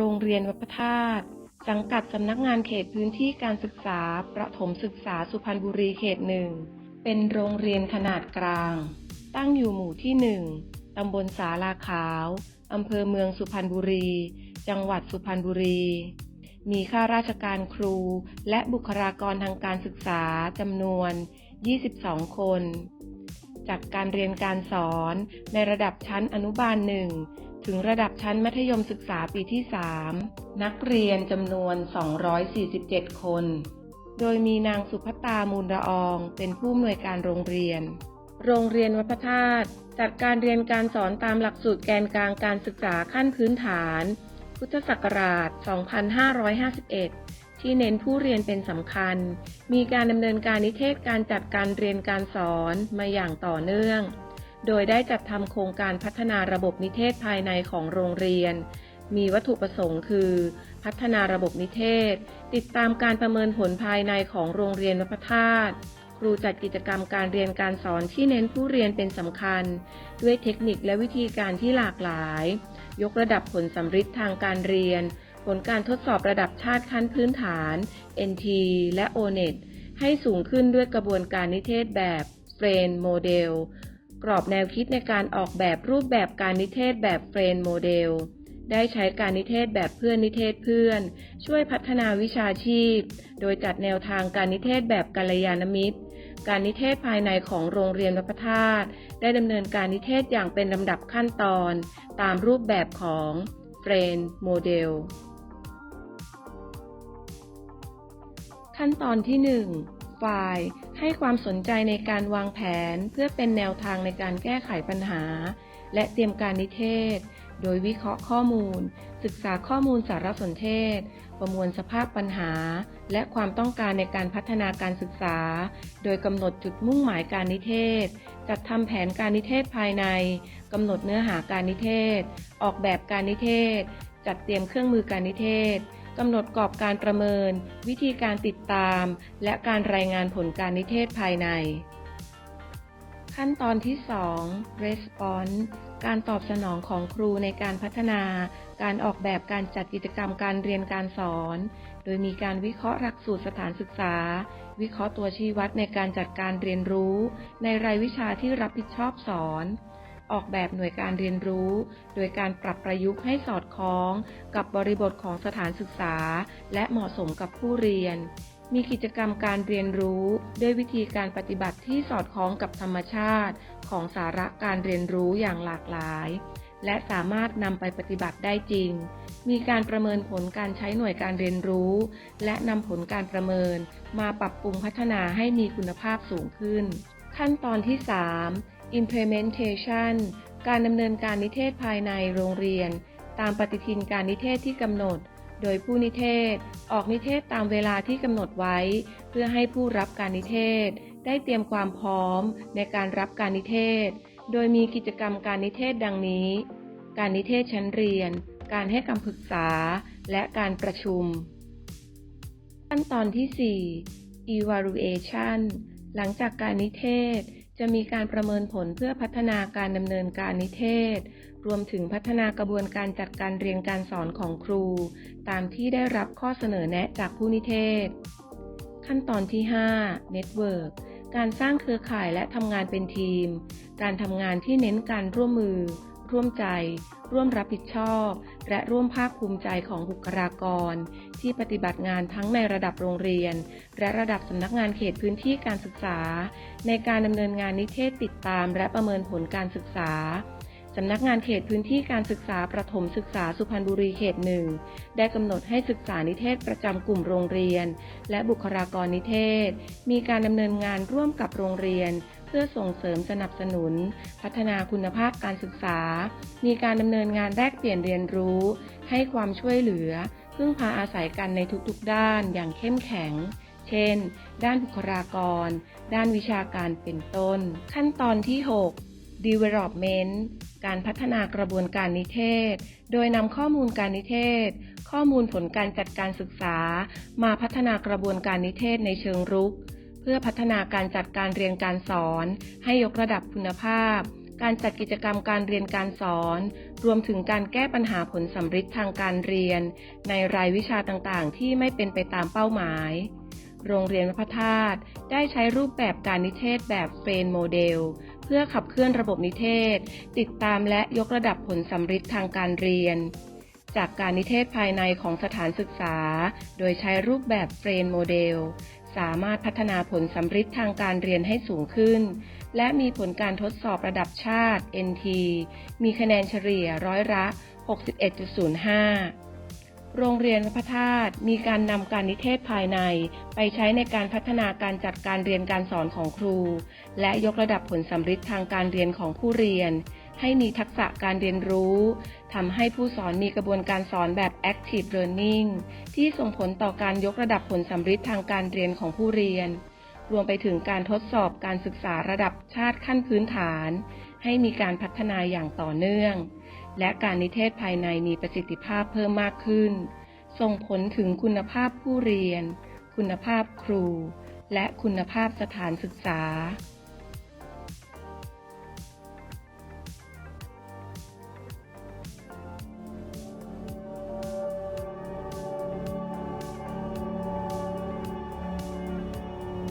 โรงเรียนวัดพระธาตุสังกัดสำนักงานเขตพื้นที่การศึกษา ประถมศึกษาสุพรรณบุรีเขตหนึ่ง เป็นโรงเรียนขนาดกลาง ตั้งอยู่หมู่ที่หนึ่งตำบลสาลาขาว อำเภอเมืองสุพรรณบุรี จังหวัดสุพรรณบุรี มีข้าราชการครู และบุคลากรทางการศึกษาจำนวน 22 คนจัดการเรียนการสอนในระดับชั้นอนุบาลหนึ่ง ถึงระดับชั้นมัธยมศึกษาปีที่ 3 นักเรียนจำนวน 247 คน โดยมีนางสุภัตตามูลละออง เป็นผู้อำนวยการโรงเรียน โรงเรียนวัดพระธาตุจัดการเรียนการสอนตามหลักสูตรแกนกลางการศึกษาขั้นพื้นฐาน พุทธศักราช 2551 ที่เน้นผู้เรียนเป็นสำคัญ มีการดำเนินการนิเทศการจัดการเรียนการสอนมาอย่างต่อเนื่อง โดยได้จัดทำโครงการพัฒนาระบบนิเทศภายในของโรงเรียน มีวัตถุประสงค์คือ พัฒนาระบบนิเทศ ติดตามการประเมินผลภายในของโรงเรียนวัดพระธาตุครูจัดกิจกรรมการเรียนการสอนที่เน้นผู้เรียนเป็นสำคัญ ด้วยเทคนิคและวิธีการที่หลากหลาย ยกระดับผลสำฤทธิ์ทางการเรียน ผลการทดสอบระดับชาติขั้นพื้นฐาน NT และ ONET ให้สูงขึ้นด้วยกระบวนการนิเทศแบบ f r a m e Model กรอบแนวคิดในการออกแบบรูปแบบการนิเทศแบบ f r a m e Model ได้ใช้การนิเทศแบบเพื่อนนิเทศเพื่อน ช่วยพัฒนาวิชาชีพ โดยจัดแนวทางการนิเทศแบบกัลยาณมิตร การนิเทศภายในของโรงเรียนวัพธาตุได้ดำเนินการนิเทศอย่างเป็นลำดับขั้นตอน ตามรูปแบบของเฟรนโมเดลขั้นตอนที่ 1 ฝ่ายให้ความสนใจในการวางแผนเพื่อเป็นแนวทางในการแก้ไขปัญหา และเตรียมการนิเทศ โดยวิเคราะห์ข้อมูล ศึกษาข้อมูลสารสนเทศ ประมวลสภาพปัญหา และความต้องการในการพัฒนาการศึกษา โดยกำหนดจุดมุ่งหมายการนิเทศ จัดทำแผนการนิเทศภายในกำหนดเนื้อหาการนิเทศ ออกแบบการนิเทศ จัดเตรียมเครื่องมือการนิเทศ กำหนดกรอบการประเมิน วิธีการติดตาม และการรายงานผลการนิเทศภายใน ขั้นตอนที่ 2 response การตอบสนองของครูในการพัฒนา การออกแบบการจัดกิจกรรมการเรียนการสอน โดยมีการวิเคราะห์หลักสูตรสถานศึกษา วิเคราะห์ตัวชี้วัดในการจัดการเรียนรู้ ในรายวิชาที่รับผิดชอบสอน ออกแบบหน่วยการเรียนรู้ โดยการปรับประยุกต์ให้สอดคล้อง กับบริบทของสถานศึกษา และเหมาะสมกับผู้เรียน มีกิจกรรมการเรียนรู้ ด้วยวิธีการปฏิบัติที่สอดคล้องกับธรรมชาติ ของสาระการเรียนรู้อย่างหลากหลาย และสามารถนำไปปฏิบัติได้จริง มีการประเมินผลการใช้หน่วยการเรียนรู้ และนำผลการประเมิน มาปรับปรุงพัฒนาให้มีคุณภาพสูงขึ้น ขั้นตอนที่ 3 implementation การดำเนินการนิเทศภายในโรงเรียน ตามปฏิทินการนิเทศที่กำหนด โดยผู้นิเทศ ออกนิเทศตามเวลาที่กำหนดไว้ เพื่อให้ผู้รับการนิเทศ ได้เตรียมความพร้อมในการรับการนิเทศ โดยมีกิจกรรมการนิเทศดังนี้ การนิเทศชั้นเรียน การให้คำปรึกษา และการประชุม ขั้นตอนที่ 4 evaluation หลังจากการนิเทศ จะมีการประเมินผลเพื่อพัฒนาการดำเนินการนิเทศ รวมถึงพัฒนากระบวนการจัดการเรียนการสอนของครู ตามที่ได้รับข้อเสนอแนะจากผู้นิเทศ ขั้นตอนที่ 5 Network การสร้างเครือข่ายและทำงานเป็นทีม การทำงานที่เน้นการร่วมมือ ร่วมใจ ร่วมรับผิดชอบ และร่วมภาคภูมิใจของบุคลากร ที่ปฏิบัติงานทั้งในระดับโรงเรียน และระดับสำนักงานเขตพื้นที่การศึกษา ในการดำเนินงานนิเทศติดตาม และประเมินผลการศึกษาสำนักงานเขตพื้นที่การศึกษาประถมศึกษาสุพรรณบุรีเขตหนึ่งได้กำหนดให้ศึกษานิเทศประจำกลุ่มโรงเรียน และบุคลากรนิเทศ มีการดำเนินงานร่วมกับโรงเรียน เพื่อส่งเสริมสนับสนุน พัฒนาคุณภาพการศึกษา มีการดำเนินงานแลกเปลี่ยนเรียนรู้ ให้ความช่วยเหลือ พึ่งพาอาศัยกันในทุกๆ ด้านอย่างเข้มแข็ง เช่น ด้านบุคลากร ด้านวิชาการเป็นต้น ขั้นตอนที่ 6 development การพัฒนากระบวนการนิเทศ โดยนำข้อมูลการนิเทศ ข้อมูลผลการจัดการศึกษา มาพัฒนากระบวนการนิเทศในเชิงรุก พื่อพัฒนาการจัดการเรียนการสอน ให้ยกระดับคุณภาพ การจัดกิจกรรมการเรียนการสอน รวมถึงการแก้ปัญหาผลสัมฤทธิ์ทางการเรียน ในรายวิชาต่างๆ ที่ไม่เป็นไปตามเป้าหมาย โรงเรียนวัพระธาตุได้ใช้รูปแบบการนิเทศแบบเฟรนโมเดล เพื่อขับเคลื่อนระบบนิเทศ ติดตามและยกระดับผลสัมฤทธิ์ทางการเรียนจากการนิเทศภายในของสถานศึกษา โดยใช้รูปแบบเฟรนโมเดล สามารถพัฒนาผลสัมฤทธิ์ทางการเรียนให้สูงขึ้น และมีผลการทดสอบระดับชาติ NT มีคะแนนเฉลี่ยร้อยละ 61.05โรงเรียนวัดพระธาตุมีการนำการนิเทศภายใน ไปใช้ในการพัฒนาการจัดการเรียนการสอนของครู และยกระดับผลสัมฤทธิ์ทางการเรียนของผู้เรียน ให้มีทักษะการเรียนรู้ ทำให้ผู้สอนมีกระบวนการสอนแบบ active learning ที่ส่งผลต่อการยกระดับผลสัมฤทธิ์ทางการเรียนของผู้เรียน รวมไปถึงการทดสอบการศึกษาระดับชาติขั้นพื้นฐาน ให้มีการพัฒนาอย่างต่อเนื่อง และการนิเทศภายในมีประสิทธิภาพเพิ่มมากขึ้น ส่งผลถึงคุณภาพผู้เรียน คุณภาพครู และคุณภาพสถานศึกษา